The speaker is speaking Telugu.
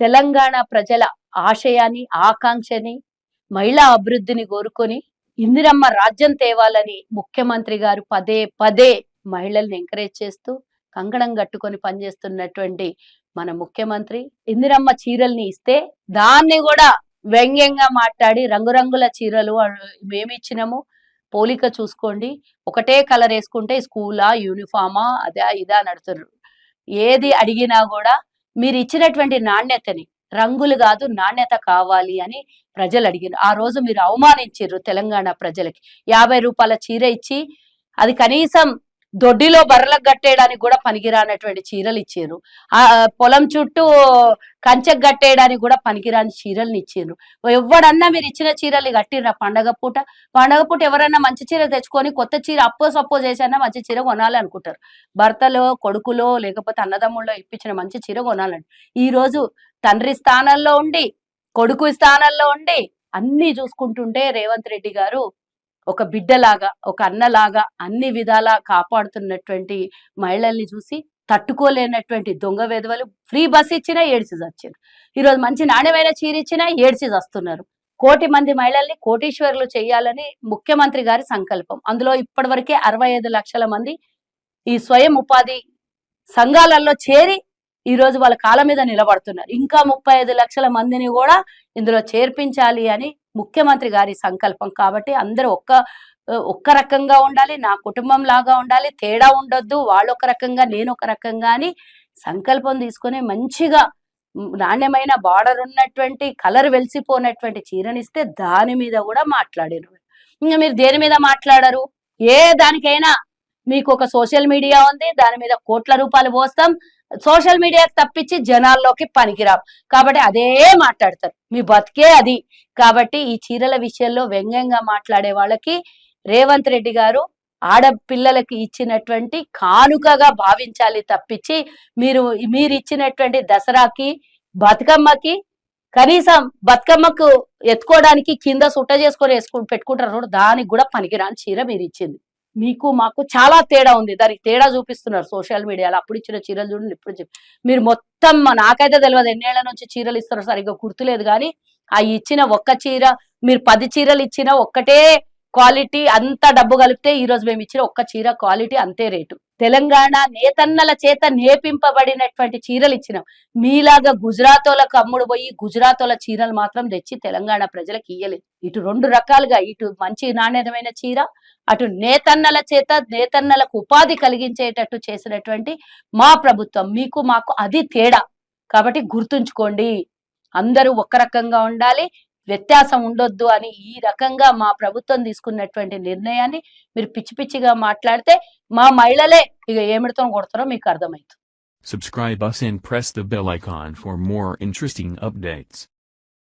తెలంగాణ ప్రజల ఆశయాన్ని ఆకాంక్షని మహిళా అభివృద్ధిని కోరుకొని ఇందిరమ్మ రాజ్యం తేవాలని ముఖ్యమంత్రి గారు పదే పదే మహిళల్ని ఎంకరేజ్ చేస్తూ కంకణం కట్టుకొని పనిచేస్తున్నటువంటి మన ముఖ్యమంత్రి ఇందిరమ్మ చీరల్ని ఇస్తే దాన్ని కూడా వ్యంగ్యంగా మాట్లాడి రంగురంగుల చీరలు మేమిచ్చినాము. పోలిక చూసుకోండి. ఒకటే కలర్ వేసుకుంటే స్కూలా యూనిఫామా అదా ఇదా నడుతున్నారు ఏది అడిగినా కూడా మీరు ఇచ్చినటువంటి నాణ్యతని రంగులు కాదు నాణ్యత కావాలి అని ప్రజలు అడిగారు ఆ రోజు మీరు అవమానించారు తెలంగాణ ప్రజలకి. యాభై రూపాయల చీర ఇచ్చి అది కనీసం దొడ్డిలో బర్రెలకు కట్టేయడానికి కూడా పనికిరానటువంటి చీరలు ఇచ్చారు. ఆ పొలం చుట్టూ కంచెకు కట్టేయడానికి కూడా పనికిరాని చీరలను ఇచ్చారు. ఎవడన్నా మీరు ఇచ్చిన చీరలు కట్టిర్రా పండగ పూట? పండగ పూట ఎవరన్నా మంచి చీర తెచ్చుకొని కొత్త చీర అప్పో సప్పో చేసినా మంచి చీర కొనాలి అనుకుంటారు. భర్తలో కొడుకులో లేకపోతే అన్నదమ్ముల్లో ఇప్పించిన మంచి చీర కొనాలండి. ఈ రోజు తండ్రి స్థానంలో ఉండి కొడుకు స్థానంలో ఉండి అన్ని చూసుకుంటుంటే రేవంత్ రెడ్డి గారు ఒక బిడ్డలాగా ఒక అన్నలాగా అన్ని విధాలా కాపాడుతున్నటువంటి మహిళల్ని చూసి తట్టుకోలేనటువంటి దొంగ వేధవలు ఫ్రీ బస్ ఇచ్చినా ఏడ్చి చచ్చారు. ఈరోజు మంచి నాణ్యమైన చీర ఇచ్చినా ఏడ్చి చస్తున్నారు. కోటి మంది మహిళల్ని కోటీశ్వరులు చేయాలని ముఖ్యమంత్రి గారి సంకల్పం. అందులో ఇప్పటివరకే అరవై ఐదు లక్షల మంది ఈ స్వయం ఉపాధి సంఘాలలో చేరి ఈ రోజు వాళ్ళ కాళ్ళ మీద నిలబడుతున్నారు. ఇంకా ముప్పై ఐదు లక్షల మందిని కూడా ఇందులో చేర్పించాలి అని ముఖ్యమంత్రి గారి సంకల్పం. కాబట్టి అందరూ ఒక్క ఒక్క రకంగా ఉండాలి. నా కుటుంబం లాగా ఉండాలి. తేడా ఉండొద్దు. వాళ్ళు ఒక రకంగా నేను ఒక రకంగా అని సంకల్పం తీసుకొని మంచిగా నాణ్యమైన బార్డర్ ఉన్నటువంటి కలర్ వెలిసిపోయినటువంటి చీరనిస్తే దాని మీద కూడా మాట్లాడారు. ఇంకా మీరు దేని మీద మాట్లాడరు? ఏ దానికైనా మీకు ఒక సోషల్ మీడియా ఉంది. దాని మీద కోట్ల రూపాయలు పోస్తాం. సోషల్ మీడియాకి తప్పించి జనాల్లోకి పనికిరావు. కాబట్టి అదే మాట్లాడతారు. మీ బతికే అది. కాబట్టి ఈ చీరల విషయంలో వ్యంగ్యంగా మాట్లాడే వాళ్ళకి రేవంత్ రెడ్డి గారు ఆడపిల్లలకి ఇచ్చినటువంటి కానుకగా భావించాలి తప్పించి మీరు మీరు ఇచ్చినటువంటి దసరాకి బతుకమ్మకి కనీసం బతుకమ్మకు ఎత్తుకోవడానికి కింద సుట్ట చేసుకొని వేసుకు పెట్టుకుంటారు. దానికి కూడా పనికిరాని చీర మీరు ఇచ్చింది మీకు మాకు చాలా తేడా ఉంది. దానికి తేడా చూపిస్తున్నారు సోషల్ మీడియాలో. అప్పుడు ఇచ్చిన చీరలు చూడండి ఇప్పుడు మీరు మొత్తం నాకైతే తెలియదు ఎన్నేళ్ళ నుంచి చీరలు ఇస్తారో సరిగ్గా గుర్తులేదు కానీ ఆ ఇచ్చిన ఒక్క చీర మీరు పది చీరలు ఇచ్చిన ఒక్కటే క్వాలిటీ అంత డబ్బు కలిపితే ఈ రోజు మేము ఇచ్చిన ఒక్క చీర క్వాలిటీ అంతే రేటు. తెలంగాణ నేతన్నల చేత నేపింపబడినటువంటి చీరలు ఇచ్చినాం. మీలాగా గుజరాతోలకు అమ్ముడు పోయి గుజరాతోల చీరలు మాత్రం తెచ్చి తెలంగాణ ప్రజలకు ఇయ్యలేదు ఇటు రెండు రకాలుగా ఇటు మంచి నాణ్యతమైన చీర అటు నేతన్నల చేత నేతన్నలకు ఉపాధి కలిగించేటట్టు చేసినటువంటి మా ప్రభుత్వం. మీకు మాకు అది తేడా. కాబట్టి గుర్తుంచుకోండి. అందరూ ఒక రకంగా ఉండాలి. వ్యత్యాసం ఉండొద్దు అని ఈ రకంగా మా ప్రభుత్వం తీసుకున్నటువంటి నిర్ణయాన్ని మీరు పిచ్చి పిచ్చిగా మాట్లాడితే మా మహిళలే ఇక ఏమిడితో కొడతారో మీకు అర్థమవుతుంది Subscribe us and press the bell icon for more interesting updates.